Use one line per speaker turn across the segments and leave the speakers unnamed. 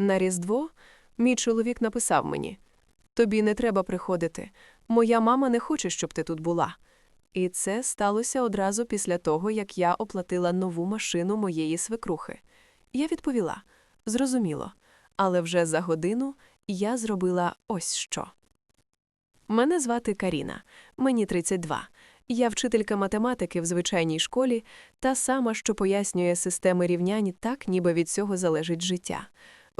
На Різдво мій чоловік написав мені: Тобі не треба приходити. Моя мама не хоче, щоб ти тут була. І це сталося одразу після того, як я оплатила нову машину моєї свекрухи. Я відповіла: зрозуміло, але вже за годину я зробила ось що. Мене звати Каріна, мені 32. Я вчителька математики в звичайній школі, та сама, що пояснює системи рівнянь так, ніби від цього залежить життя.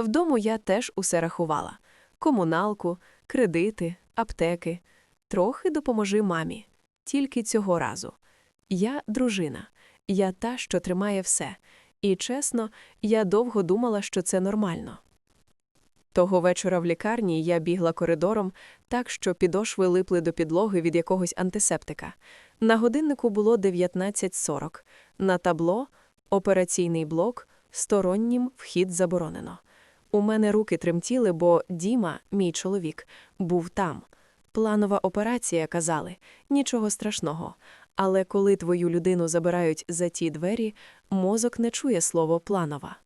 Вдома я теж усе рахувала: комуналку, кредити, аптеки. Трохи допоможи мамі. Тільки цього разу. Я дружина, я та, що тримає все. І чесно, я довго думала, що це нормально. Того вечора в лікарні я бігла коридором так, що підошви липли до підлоги від якогось антисептика. На годиннику було 19.40. На табло операційний блок, стороннім вхід заборонено. У мене руки тремтіли, бо Діма, мій чоловік, був там. Планова операція, казали, нічого страшного. Але коли твою людину забирають за ті двері, мозок не чує слово планова.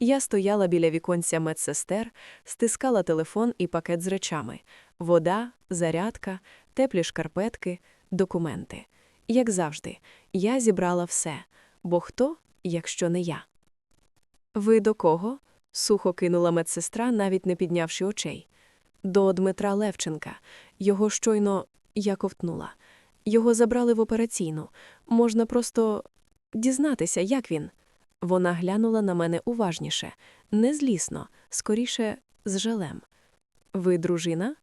Я стояла біля віконця медсестер, стискала телефон і пакет з речами: вода, зарядка, теплі шкарпетки, документи. Як завжди, я зібрала все. Бо хто, якщо не я? Ви до кого? Сухо кинула медсестра, навіть не піднявши очей. До Дмитра Левченка. Його щойно я ковтнула. Його забрали в операційну. Можна просто дізнатися, як він. Вона глянула на мене уважніше, не злісно, скоріше, з жалем. Ви дружина?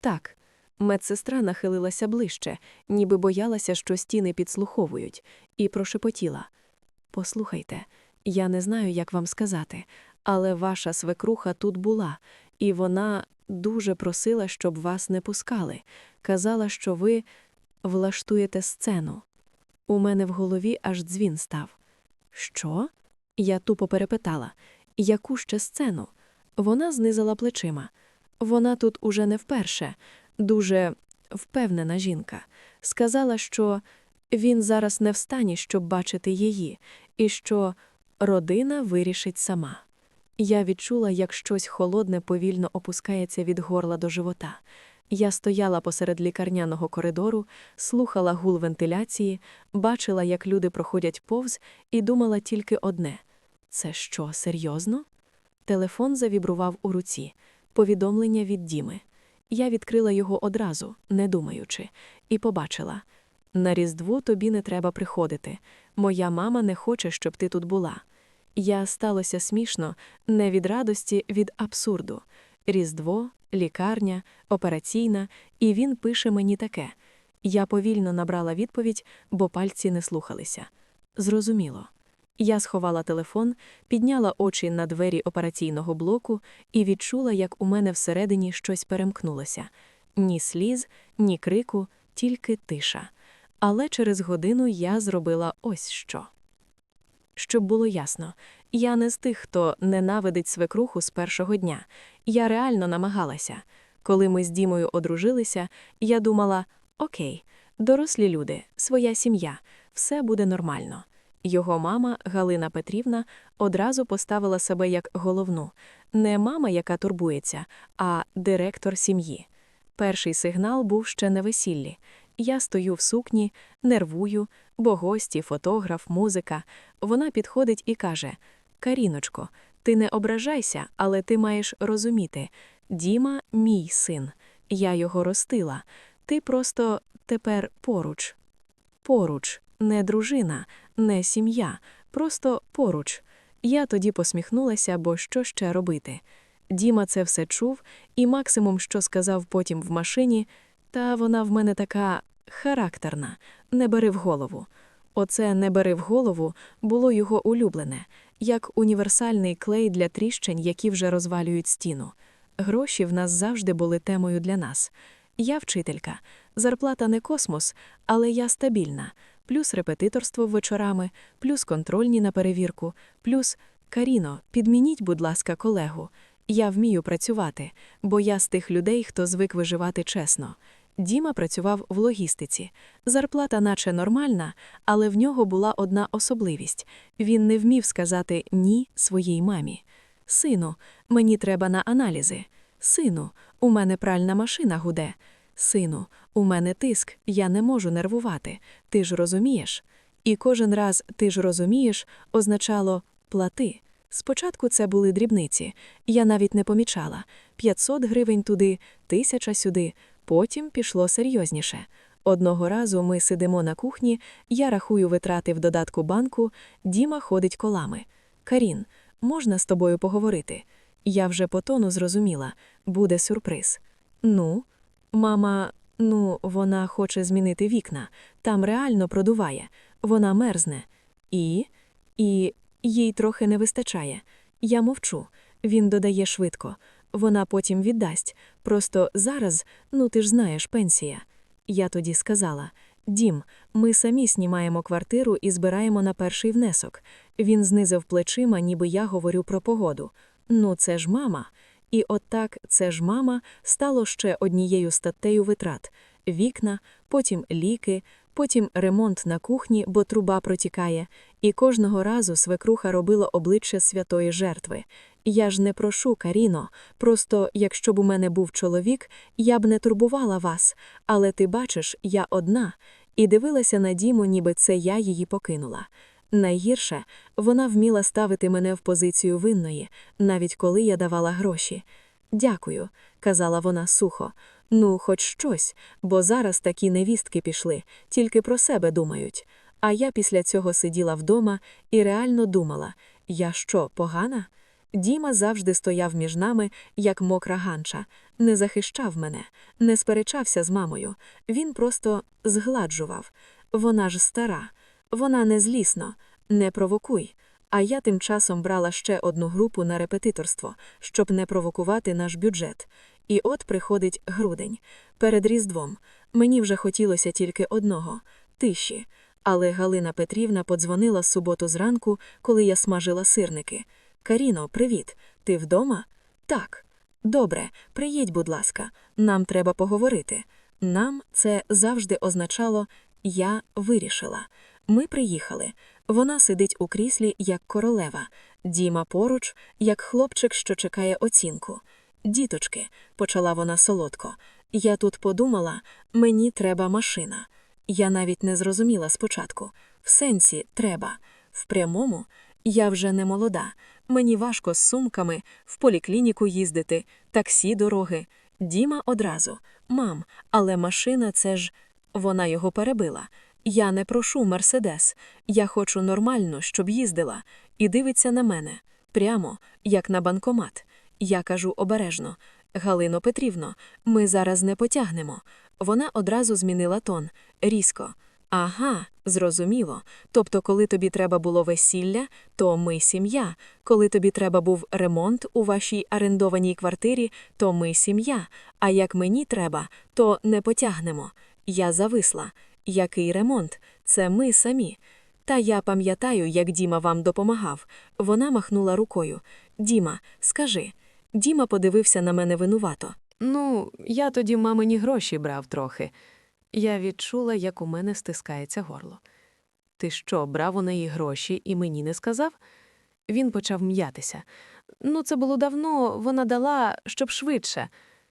Так. Медсестра нахилилася ближче, ніби боялася, що стіни підслуховують, і прошепотіла. Послухайте, я не знаю, як вам сказати, але ваша свекруха тут була, і вона дуже просила, щоб вас не пускали. Казала, що ви влаштуєте сцену. У мене в голові аж дзвін став. Що? Я тупо перепитала. Яку ще сцену? Вона знизила плечима. Вона тут уже не вперше, дуже впевнена жінка. Сказала, що він зараз не встані, щоб бачити її, і що родина вирішить сама. Я відчула, як щось холодне повільно опускається від горла до живота. Я стояла посеред лікарняного коридору, слухала гул вентиляції, бачила, як люди проходять повз, і думала тільки одне це що, серйозно? Телефон завібрував у руці, повідомлення від Діми. Я відкрила його одразу, не думаючи, і побачила на Різдву тобі не треба приходити. Моя мама не хоче, щоб ти тут була. Я сталося смішно, не від радості, від абсурду. Різдво, лікарня, операційна, і він пише мені таке. Я повільно набрала відповідь, бо пальці не слухалися. Зрозуміло. Я сховала телефон, підняла очі на двері операційного блоку і відчула, як у мене всередині щось перемкнулося ні сліз, ні крику, тільки тиша. Але через годину я зробила ось що. Щоб було ясно, я не з тих, хто ненавидить свекруху з першого дня. Я реально намагалася. Коли ми з Дімою одружилися, я думала: окей, дорослі люди, своя сім'я, все буде нормально. Його мама, Галина Петрівна, одразу поставила себе як головну, не мама, яка турбується, а директор сім'ї. Перший сигнал був ще на весіллі. Я стою в сукні, нервую, бо гості, фотограф, музика. Вона підходить і каже: Каріночко, ти не ображайся, але ти маєш розуміти Діма, мій син, я його ростила. Ти просто тепер поруч. Поруч, не дружина, не сім'я, просто поруч. Я тоді посміхнулася, бо що ще робити. Діма це все чув, і максимум, що сказав потім в машині, та вона в мене така характерна, не бери в голову. Оце не бери в голову було його улюблене, як універсальний клей для тріщень, які вже розвалюють стіну. Гроші в нас завжди були темою для нас. Я вчителька, зарплата не космос, але я стабільна, плюс репетиторство вечорами, плюс контрольні на перевірку, плюс Каріно, підмініть, будь ласка, колегу. Я вмію працювати, бо я з тих людей, хто звик виживати чесно. Діма працював в логістиці. Зарплата, наче нормальна, але в нього була одна особливість він не вмів сказати ні своїй мамі.
Сину, мені треба на аналізи. Сину, у мене пральна машина гуде. Сину, у мене тиск, я не можу нервувати. Ти ж розумієш? І кожен раз ти ж розумієш означало плати. Спочатку це були дрібниці. Я навіть не помічала 500 гривень туди, тисяча сюди. Потім пішло серйозніше. Одного разу ми сидимо на кухні, я рахую витрати в додатку банку, Діма ходить колами. Карін, можна з тобою поговорити? Я вже по тону зрозуміла, буде сюрприз. Ну, мама, ну, вона хоче змінити вікна, там реально продуває, вона мерзне. І, і їй трохи не вистачає. Я мовчу. Він додає швидко. Вона потім віддасть. Просто зараз, ну ти ж знаєш, пенсія. Я тоді сказала: Дім, ми самі знімаємо квартиру і збираємо на перший внесок. Він знизив плечима, ніби я говорю про погоду. Ну, це ж мама. І от так це ж мама стало ще однією статтею витрат: вікна, потім ліки, потім ремонт на кухні, бо труба протікає, і кожного разу свекруха робила обличчя святої жертви. Я ж не прошу, Каріно, просто якщо б у мене був чоловік, я б не турбувала вас, але ти бачиш, я одна, і дивилася на Діму, ніби це я її покинула. Найгірше, вона вміла ставити мене в позицію винної, навіть коли я давала гроші. Дякую, казала вона сухо. Ну, хоч щось, бо зараз такі невістки пішли, тільки про себе думають. А я після цього сиділа вдома і реально думала: я що, погана? Діма завжди стояв між нами, як мокра ганча, не захищав мене, не сперечався з мамою. Він просто згладжував. Вона ж стара, вона не злісно, не провокуй. А я тим часом брала ще одну групу на репетиторство, щоб не провокувати наш бюджет. І от приходить грудень. Перед Різдвом. Мені вже хотілося тільки одного тиші. Але Галина Петрівна подзвонила суботу зранку, коли я смажила сирники. Каріно, привіт. Ти вдома? Так. Добре, приїдь, будь ласка, нам треба поговорити. Нам це завжди означало я вирішила. Ми приїхали. Вона сидить у кріслі, як королева, Діма поруч, як хлопчик, що чекає оцінку. Діточки, почала вона солодко. Я тут подумала, мені треба машина. Я навіть не зрозуміла спочатку. В сенсі треба. В прямому я вже не молода. Мені важко з сумками в поліклініку їздити, таксі дороги. Діма одразу. Мам, але машина це ж. Вона його перебила. Я не прошу Мерседес. Я хочу нормально, щоб їздила, і дивиться на мене прямо, як на банкомат. Я кажу обережно. Галино Петрівно, ми зараз не потягнемо. Вона одразу змінила тон різко. Ага, зрозуміло. Тобто, коли тобі треба було весілля, то ми сім'я. Коли тобі треба був ремонт у вашій орендованій квартирі, то ми сім'я. А як мені треба, то не потягнемо. Я зависла. Який ремонт? Це ми самі. Та я пам'ятаю, як Діма вам допомагав. Вона махнула рукою. Діма, скажи. Діма подивився на мене винувато.
Ну, я тоді мамині гроші брав трохи. Я відчула, як у мене стискається горло. Ти що, брав у неї гроші і мені не сказав? Він почав м'ятися. Ну, це було давно, вона дала, щоб швидше.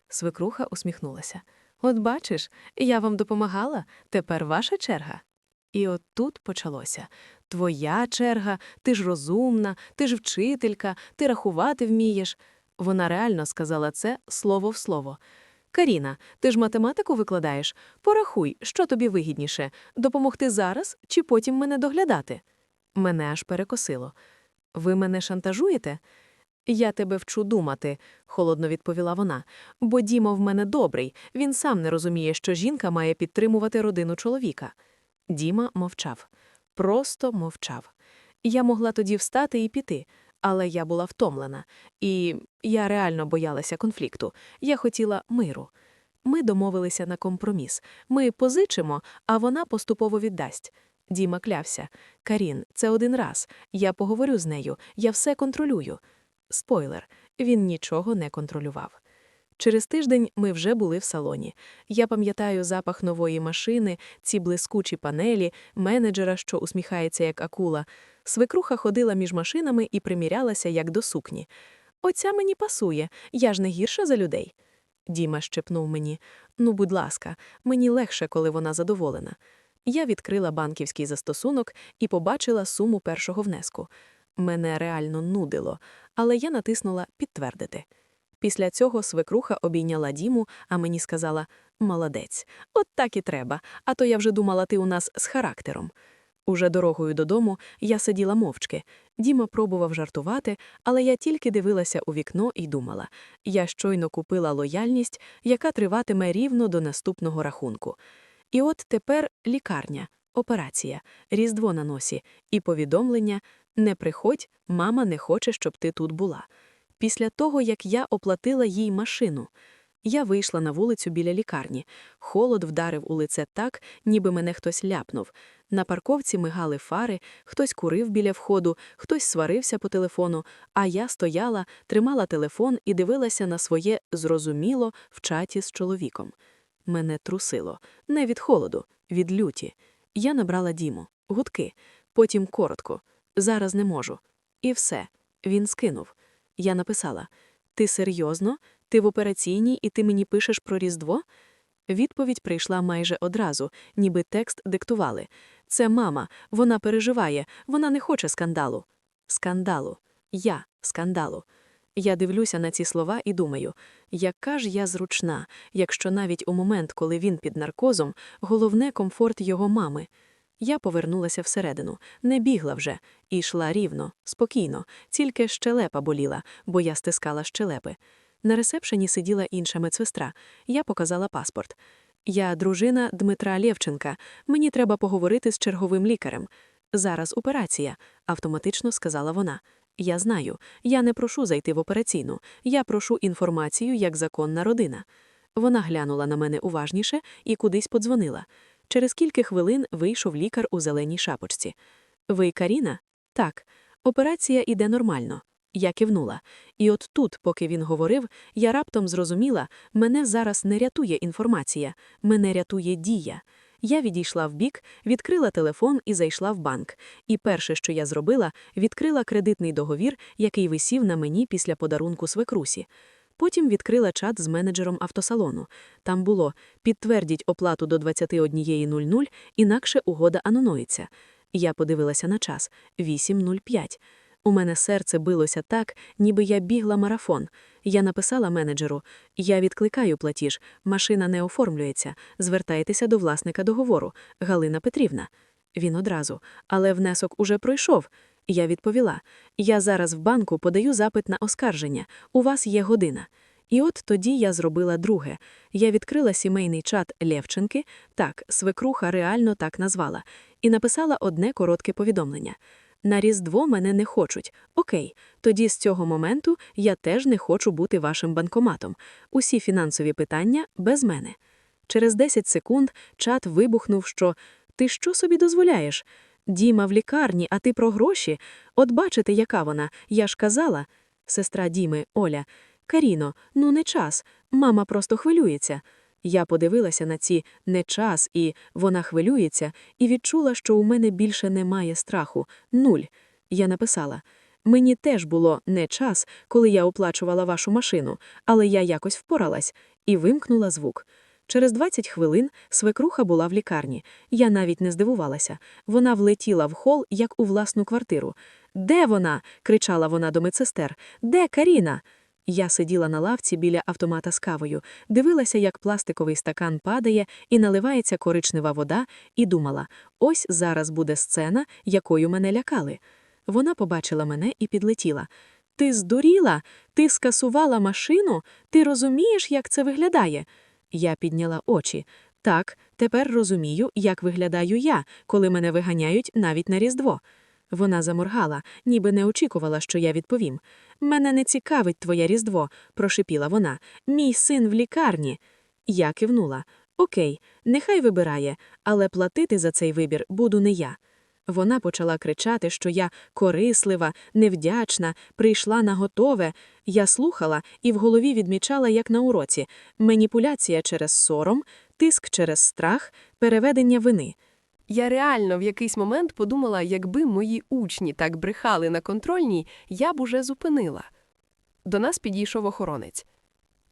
Свекруха усміхнулася. От бачиш, я вам допомагала, тепер ваша черга. І от тут почалося. Твоя черга, ти ж розумна, ти ж вчителька, ти рахувати вмієш. Вона реально сказала це слово в слово. Каріна, ти ж математику викладаєш? Порахуй, що тобі вигідніше допомогти зараз чи потім мене доглядати? Мене аж перекосило. Ви мене шантажуєте? Я тебе вчу думати, холодно відповіла вона. Бо Діма в мене добрий, він сам не розуміє, що жінка має підтримувати родину чоловіка. Діма мовчав, просто мовчав. Я могла тоді встати і піти, але я була втомлена, і я реально боялася конфлікту. Я хотіла миру. Ми домовилися на компроміс. Ми позичимо, а вона поступово віддасть. Діма клявся. Карін, це один раз. Я поговорю з нею, я все контролюю. Спойлер, він нічого не контролював. Через тиждень ми вже були в салоні. Я пам'ятаю запах нової машини, ці блискучі панелі, менеджера, що усміхається як акула. Свекруха ходила між машинами і примірялася як до сукні.
Оця мені пасує, я ж не гірша за людей. Діма щепнув мені. Ну, будь ласка, мені легше, коли вона задоволена. Я відкрила банківський застосунок і побачила суму першого внеску. Мене реально нудило, але я натиснула підтвердити. Після цього свекруха обійняла Діму, а мені сказала: Молодець, от так і треба, а то я вже думала, ти у нас з характером. Уже дорогою додому я сиділа мовчки. Діма пробував жартувати, але я тільки дивилася у вікно і думала: я щойно купила лояльність, яка триватиме рівно до наступного рахунку. І от тепер лікарня, операція, різдво на носі і повідомлення не приходь, мама не хоче, щоб ти тут була. Після того, як я оплатила їй машину. Я вийшла на вулицю біля лікарні. Холод вдарив у лице так, ніби мене хтось ляпнув. На парковці мигали фари, хтось курив біля входу, хтось сварився по телефону, а я стояла, тримала телефон і дивилася на своє зрозуміло в чаті з чоловіком. Мене трусило. Не від холоду, від люті. Я набрала Діму, гудки, потім коротко. Зараз не можу. І все. Він скинув. Я написала: Ти серйозно? Ти в операційній і ти мені пишеш про Різдво? Відповідь прийшла майже одразу, ніби текст диктували. Це мама, вона переживає, вона не хоче скандалу. Скандалу. Я скандалу. Я дивлюся на ці слова і думаю, яка ж я зручна, якщо навіть у момент, коли він під наркозом, головне комфорт його мами. Я повернулася всередину, не бігла вже, і йшла рівно, спокійно, тільки щелепа боліла, бо я стискала щелепи. На ресепшені сиділа інша медсестра. Я показала паспорт. Я дружина Дмитра Лєвченка. Мені треба поговорити з черговим лікарем. Зараз операція, автоматично сказала вона. Я знаю, я не прошу зайти в операційну, я прошу інформацію як законна родина. Вона глянула на мене уважніше і кудись подзвонила. Через кілька хвилин вийшов лікар у зеленій шапочці. Ви Каріна? Так. Операція іде нормально. Я кивнула. І от тут, поки він говорив, я раптом зрозуміла, мене зараз не рятує інформація, мене рятує дія. Я відійшла вбік, відкрила телефон і зайшла в банк. І перше, що я зробила, відкрила кредитний договір, який висів на мені після подарунку свекрусі. Потім відкрила чат з менеджером автосалону. Там було «Підтвердіть оплату до 21.00, інакше угода анонується». Я подивилася на час – 8.05. У мене серце билося так, ніби я бігла марафон. Я написала менеджеру: Я відкликаю платіж, машина не оформлюється. Звертайтеся до власника договору, Галина Петрівна. Він одразу, але внесок уже пройшов. Я відповіла: Я зараз в банку подаю запит на оскарження. У вас є година. І от тоді я зробила друге. Я відкрила сімейний чат Лєвченки, так, свекруха реально так назвала, і написала одне коротке повідомлення. На Різдво мене не хочуть. Окей, тоді з цього моменту я теж не хочу бути вашим банкоматом. Усі фінансові питання без мене. Через 10 секунд чат вибухнув, що «Ти що собі дозволяєш? Діма в лікарні, а ти про гроші? От бачите, яка вона, я ж казала». Сестра Діми, Оля, «Каріно, ну не час, мама просто хвилюється». Я подивилася на ці «не час» і «вона хвилюється» і відчула, що у мене більше немає страху. Нуль. Я написала «Мені теж було не час, коли я оплачувала вашу машину, але я якось впоралась» і вимкнула звук. Через 20 хвилин свекруха була в лікарні. Я навіть не здивувалася. Вона влетіла в хол, як у власну квартиру. Де вона? кричала вона до медсестер. Де Каріна? Я сиділа на лавці біля автомата з кавою, дивилася, як пластиковий стакан падає і наливається коричнева вода, і думала: ось зараз буде сцена, якою мене лякали. Вона побачила мене і підлетіла. Ти здуріла? Ти скасувала машину? Ти розумієш, як це виглядає? Я підняла очі. Так, тепер розумію, як виглядаю я, коли мене виганяють навіть на Різдво. Вона заморгала, ніби не очікувала, що я відповім. Мене не цікавить твоє Різдво, прошипіла вона. Мій син в лікарні. Я кивнула. Окей, нехай вибирає, але платити за цей вибір буду не я. Вона почала кричати, що я корислива, невдячна, прийшла на готове. Я слухала і в голові відмічала, як на уроці, маніпуляція через сором, тиск через страх, переведення вини.
Я реально в якийсь момент подумала, якби мої учні так брехали на контрольній, я б уже зупинила. До нас підійшов охоронець.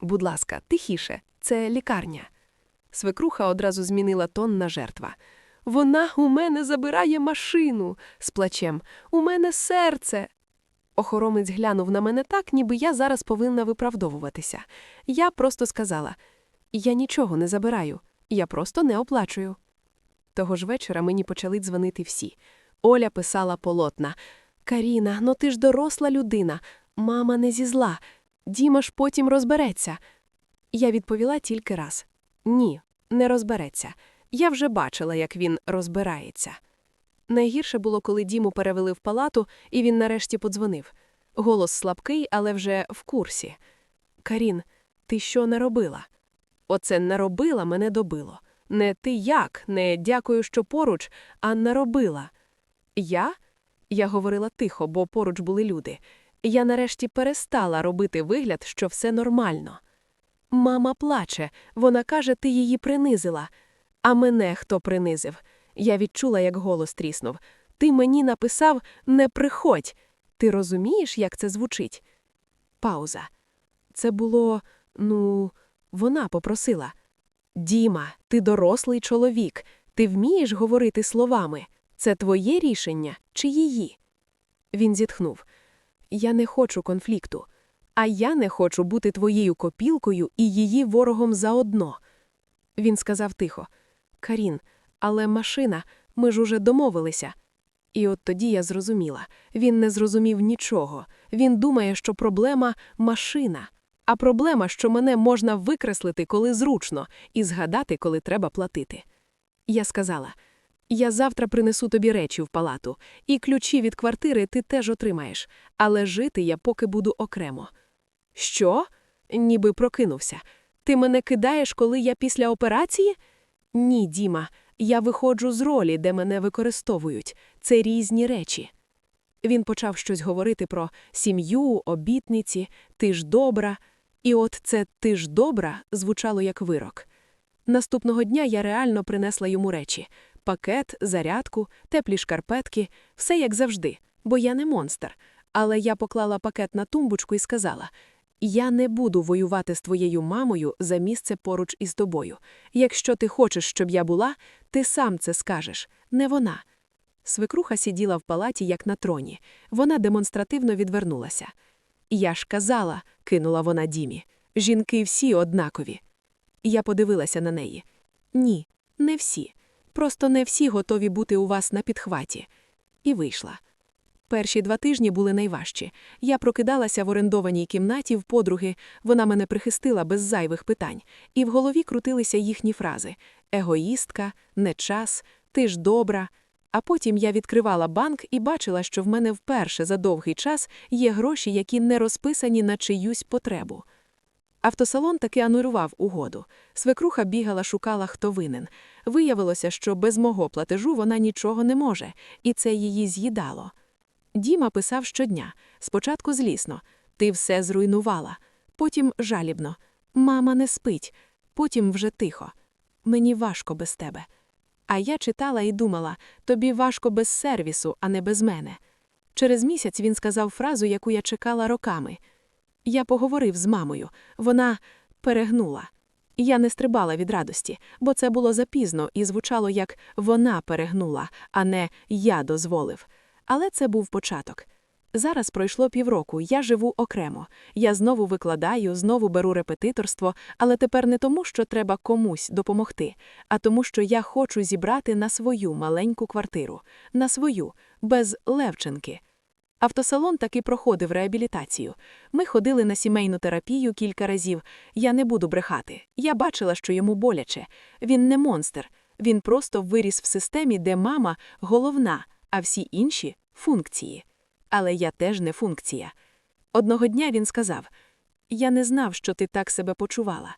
Будь ласка, тихіше, це лікарня. Свекруха одразу змінила тон на жертва. Вона у мене забирає машину з плачем. У мене серце. Охоронець глянув на мене так, ніби я зараз повинна виправдовуватися. Я просто сказала: я нічого не забираю, я просто не оплачую. Того ж вечора мені почали дзвонити всі. Оля писала полотна. Каріна, ну ти ж доросла людина. Мама не зі зла. Діма ж потім розбереться. Я відповіла тільки раз: ні, не розбереться. Я вже бачила, як він розбирається. Найгірше було, коли Діму перевели в палату, і він нарешті подзвонив. Голос слабкий, але вже в курсі. Карін, ти що наробила? Оце наробила мене добило. Не ти як, не дякую, що поруч, а наробила. Я? Я говорила тихо, бо поруч були люди. Я нарешті перестала робити вигляд, що все нормально. Мама плаче, вона каже, ти її принизила. А мене хто принизив? Я відчула, як голос тріснув. Ти мені написав не приходь. Ти розумієш, як це звучить? Пауза. Це було, ну, вона попросила. Діма, ти дорослий чоловік. Ти вмієш говорити словами. Це твоє рішення чи її? Він зітхнув. Я не хочу конфлікту. А я не хочу бути твоєю копілкою і її ворогом заодно. Він сказав тихо: Карін, але машина, ми ж уже домовилися. І от тоді я зрозуміла він не зрозумів нічого. Він думає, що проблема машина, а проблема, що мене можна викреслити, коли зручно, і згадати, коли треба платити. Я сказала: я завтра принесу тобі речі в палату, і ключі від квартири ти теж отримаєш, але жити я поки буду окремо. Що? Ніби прокинувся. Ти мене кидаєш, коли я після операції? Ні, Діма, я виходжу з ролі, де мене використовують. Це різні речі. Він почав щось говорити про сім'ю, обітниці, ти ж добра. І от це ти ж добра звучало як вирок. Наступного дня я реально принесла йому речі пакет, зарядку, теплі шкарпетки, все як завжди, бо я не монстр. Але я поклала пакет на тумбочку і сказала: Я не буду воювати з твоєю мамою за місце поруч із тобою. Якщо ти хочеш, щоб я була, ти сам це скажеш, не вона. Свекруха сиділа в палаті, як на троні. Вона демонстративно відвернулася. Я ж казала, кинула вона Дімі. Жінки всі однакові. Я подивилася на неї. Ні, не всі. Просто не всі готові бути у вас на підхваті. І вийшла. Перші два тижні були найважчі. Я прокидалася в орендованій кімнаті в подруги, вона мене прихистила без зайвих питань, і в голові крутилися їхні фрази егоїстка, не час, ти ж добра. А потім я відкривала банк і бачила, що в мене вперше за довгий час є гроші, які не розписані на чиюсь потребу. Автосалон таки анулював угоду. Свекруха бігала, шукала, хто винен. Виявилося, що без мого платежу вона нічого не може, і це її з'їдало. Діма писав щодня, спочатку злісно ти все зруйнувала, потім жалібно Мама не спить, потім вже тихо. Мені важко без тебе. А я читала і думала тобі важко без сервісу, а не без мене. Через місяць він сказав фразу, яку я чекала роками. Я поговорив з мамою, вона перегнула. Я не стрибала від радості, бо це було запізно і звучало як вона перегнула, а не я дозволив. Але це був початок. Зараз пройшло півроку, я живу окремо. Я знову викладаю, знову беру репетиторство, але тепер не тому, що треба комусь допомогти, а тому, що я хочу зібрати на свою маленьку квартиру, на свою, без Левченки. Автосалон таки проходив реабілітацію. Ми ходили на сімейну терапію кілька разів. Я не буду брехати. Я бачила, що йому боляче. Він не монстр. Він просто виріс в системі, де мама головна, а всі інші функції. Але я теж не функція. Одного дня він сказав: Я не знав, що ти так себе почувала.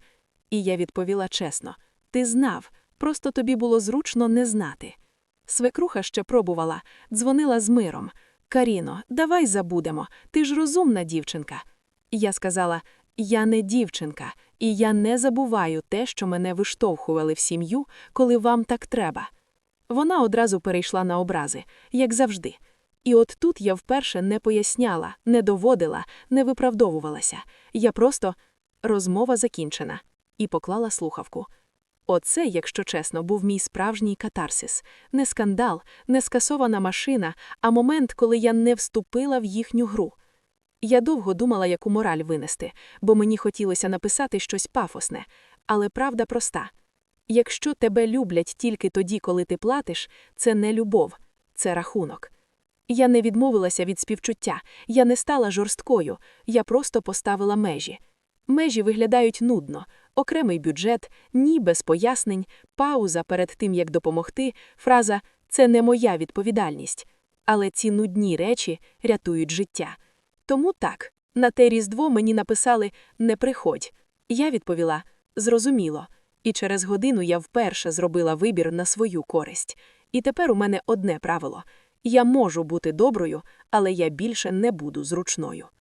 І я відповіла чесно: Ти знав, просто тобі було зручно не знати. Свекруха ще пробувала, дзвонила з миром. Каріно, давай забудемо, ти ж розумна дівчинка. Я сказала: Я не дівчинка, і я не забуваю те, що мене виштовхували в сім'ю, коли вам так треба. Вона одразу перейшла на образи, як завжди.
І от тут я вперше не поясняла, не доводила, не виправдовувалася. Я просто розмова закінчена і поклала слухавку. Оце, якщо чесно, був мій справжній катарсис. Не скандал, не скасована машина, а момент, коли я не вступила в їхню гру. Я довго думала, яку мораль винести, бо мені хотілося написати щось пафосне, але правда проста. Якщо тебе люблять тільки тоді, коли ти платиш, це не любов, це рахунок. Я не відмовилася від співчуття, я не стала жорсткою, я просто поставила межі. Межі виглядають нудно, окремий бюджет, ні без пояснень, пауза перед тим, як допомогти, фраза це не моя відповідальність. Але ці нудні речі рятують життя. Тому так, на те Різдво мені написали не приходь. Я відповіла зрозуміло. І через годину я вперше зробила вибір на свою користь. І тепер у мене одне правило: я можу бути доброю, але я більше не буду зручною.